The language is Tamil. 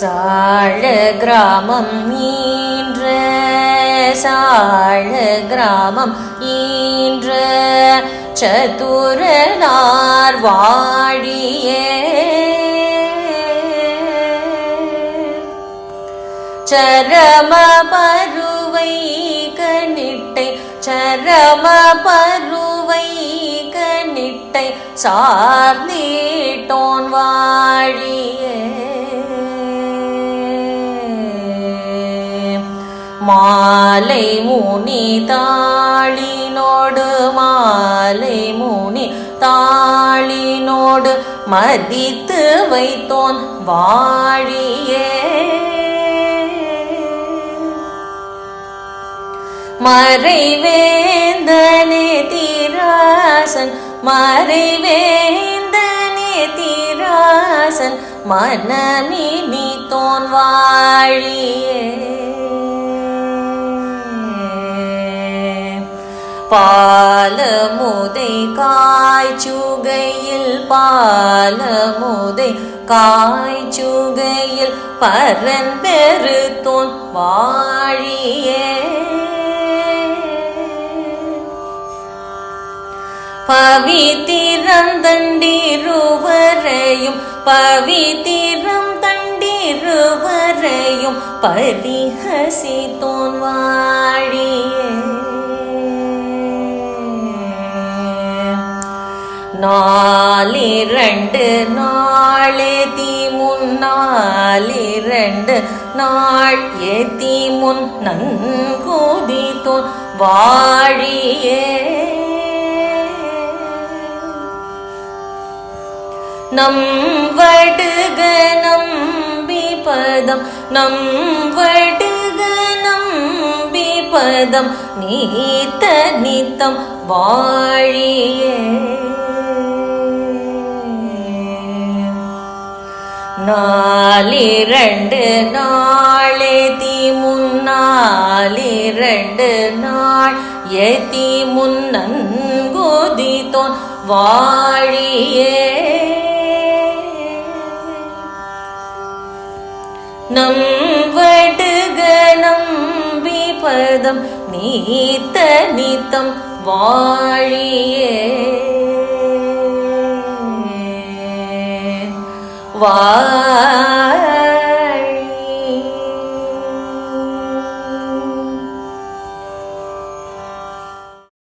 சாழ கிராமம் ஈன்ற சாழ கிராமம் ஈன்ற. சதுரனார் வாழியே. சரம பருவை கணிட்டை சரம பருவை கணிட்டை சார்ந்தீட்டோன் வாழியே. மாலை முனி தாளினோடு மாலை முனி தாளினோடு மதித்து வைத்தோன் வாழியே. மறைவேந்தனே தீராசன் மறைவேந்தனே தீராசன் மனமினி தோன் வாழியே. பாலமுதை காய்ச்சுகையில் பாலமுதை காய்ச்சுகையில் பரந்தெருத்தோன் வாழியே. பவித்திரந்தண்டிருவரையும் பவித்திரம் தண்டிருவரையும் பரிஹசித்தோன் வாழியே. நாலிரண்டு நாளேதி முன்னாலிரண்டு நாள் ஏத்தி முன் நன்கூதித்தோன் வாழியே. நம் வடுக நம்பி பதம் நம் வடுக நம்பி பதம் நீத்த நித்தம் வாழியே. நாலிரண்டு நாளேதி முன்னாலிரண்டு நாள். ஏத்தி முன்னங்கோதித்தோன் வாழியே. நம் வடுக நம்பி பதம் நீத்த நித்தம் வாழியே. வா